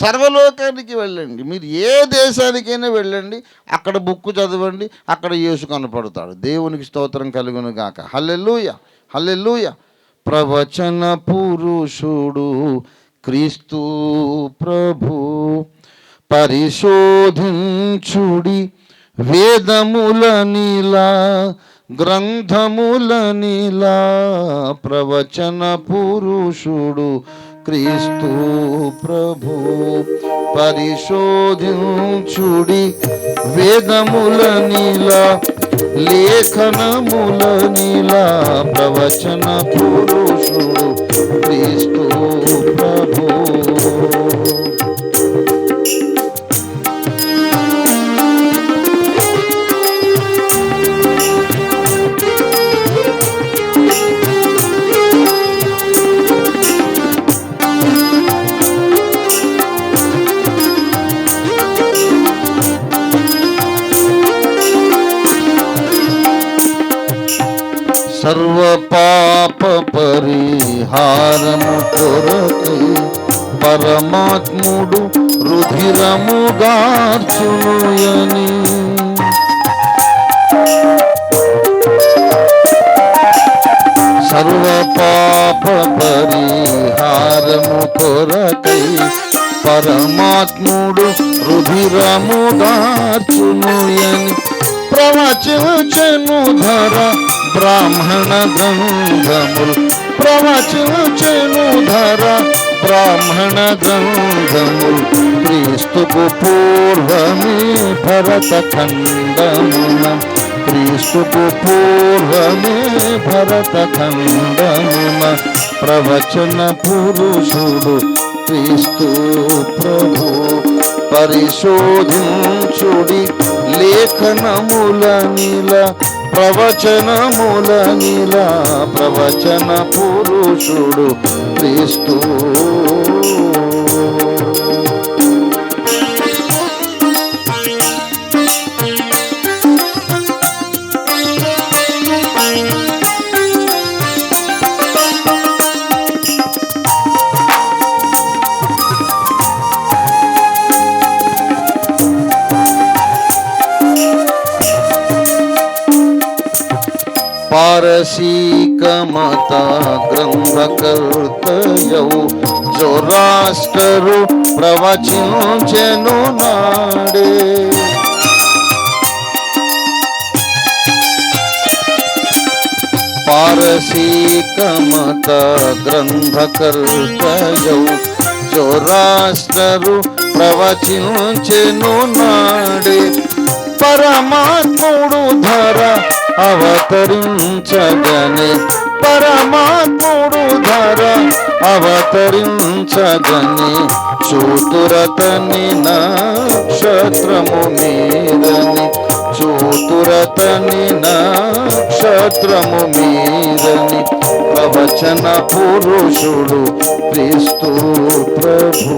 సర్వలోకానికి వెళ్ళండి. మీరు ఏ దేశానికైనా వెళ్ళండి. అక్కడ బుక్ చదవండి. అక్కడ యేసు కనపడతాడు. దేవునికి స్తోత్రం కలుగును గాక. హల్లెలూయ. హల్లెలూయ. ప్రవచన పురుషుడు క్రీస్తు ప్రభు పరిశోధించుడి వేదములనిలా గ్రంథములనిలా ప్రవచన పురుషుడు క్రీస్తు ప్రభు పరిశోధించుడి వేదముల నీలా లేఖనముల నీలా ప్రవచన పురుషుడు క్రీస్తు ప్రభు. సర్వ పాప పరిహారము కొరకు పరమాత్ముడు రుధిరము గార్చునుయని సర్వ పాప పరిహారము కొరకై పరమాత్ముడు రుధిరము గార్చునుయని ప్రవచను ధర బ్రాహ్మణ గ్రంథములు ప్రవచను ధర బ్రాహ్మణ గ్రంథములు క్రీస్తుకు పూర్వమే భరత ఖండమున క్రీస్తుకు పూర్వమే భరత ఖండమున ప్రవచన పురుషుడు క్రీస్తు ప్రభు పరిశోధించుడి లేఖనముల నీల ప్రవచనముల నీల ప్రవచన పురుషుడు క్రీస్తు. పారసీకమత గ్రంథకర్తయౌ జొరాస్టరు ప్రవచించెను నాడే పారసీకమత గ్రంథకర్తయౌ జొరాస్టరు ప్రవచించెను నాడే పరమాత్ముడు ధర అవతరించగనే పరమాత్ముడు ధర అవతరించగని చూతురతని నక్షత్రము మీదని చూతురతని నక్షత్రము మీదని ప్రవచన పురుషుడు క్రీస్తు ప్రభు.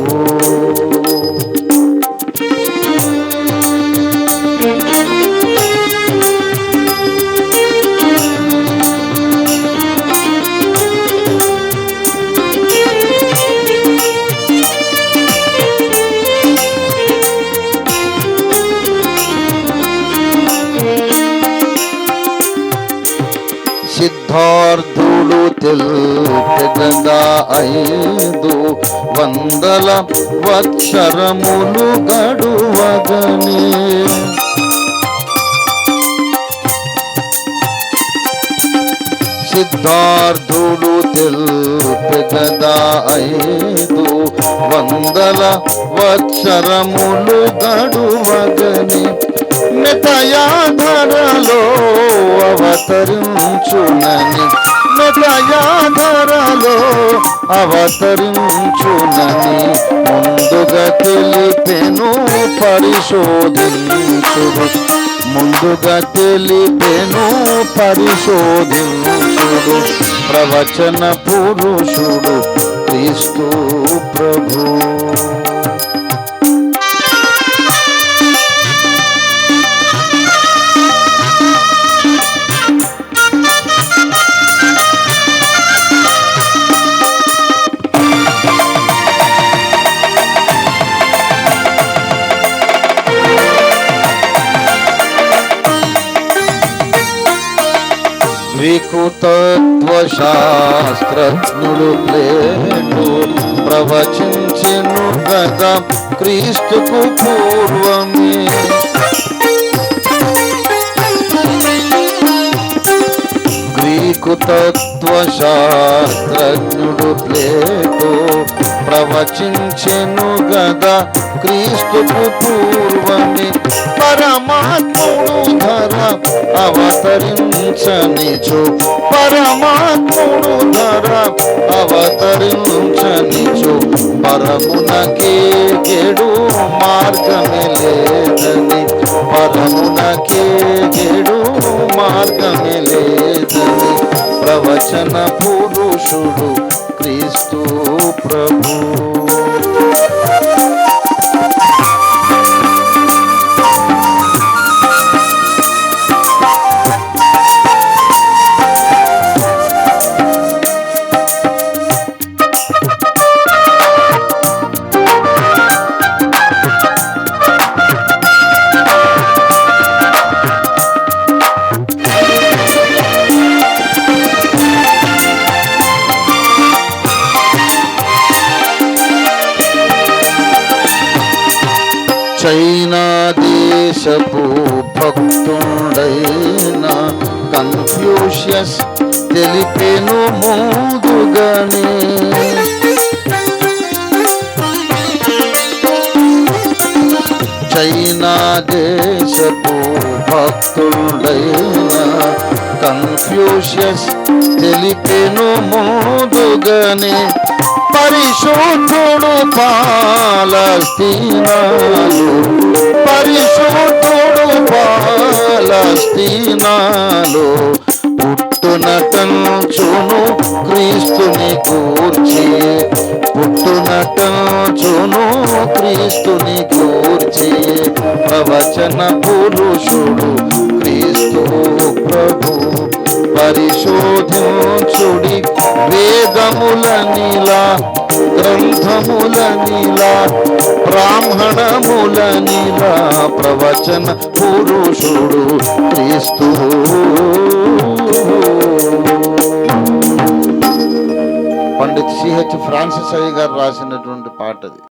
సిద్ధార్థుడు తెల్పెగదా ఐదు వందల వత్సరములు గడువగనే. సిద్ధార్థుడు తెల్పెగదా ఐదు వందల వత్సరములు గడువగని. మెతయాధరలో అవతరించునని మెతయాధరలో అవతరించునని ముందుగా తెలిపెను పరిశోధించుడు ముందుగా తెలిపెను పరిశోధించుడు ప్రవచన పురుషుడు క్రీస్తు ప్రభు. వికృతత్వశాస్త్రజ్ఞుడు లేడు ప్లేటు ప్రవచించెను గదా క్రీస్తుకు పూర్వమే. గ్రీకు తత్వశాస్త్రజ్ఞుడు ప్లేటు ప్రవచించెను గదా క్రీస్తుకు పూర్వమే. పరమాత్ముడు ధర అవతరించనిచు. పరమాత్ముడు ధర అవతరించనిచు. పరమునకే గెడు మార్గమే లేదని. పరమునకే గెడు మార్గమే లేదని. ప్రవచన పురుషుడు దేశపు భక్తుండైన కన్ఫ్యూషియస్ తెలిపెను ముందుగానే. చైనా దేశపు భక్తుడైన కన్ఫ్యూషియస్ తెలిపెను ముందుగానే. పరిశోధుడు పాలస్తీనా నాలో పుట్టున కంచును క్రీస్తుని కూర్చి పుట్టున కంచును క్రీస్తుని కూర్చి ప్రవచన పురుషుడు క్రీస్తు ప్రభు. పరిశోధించుడి వేదముల నీలా గ్రంథముల నీలా బ్రాహ్మణముల నీలా ప్రవచన పురుషుడు క్రీస్తు. పండిత్ సిహెచ్ ఫ్రాన్సిస్ అయ్య గారు రాసినటువంటి పాటది.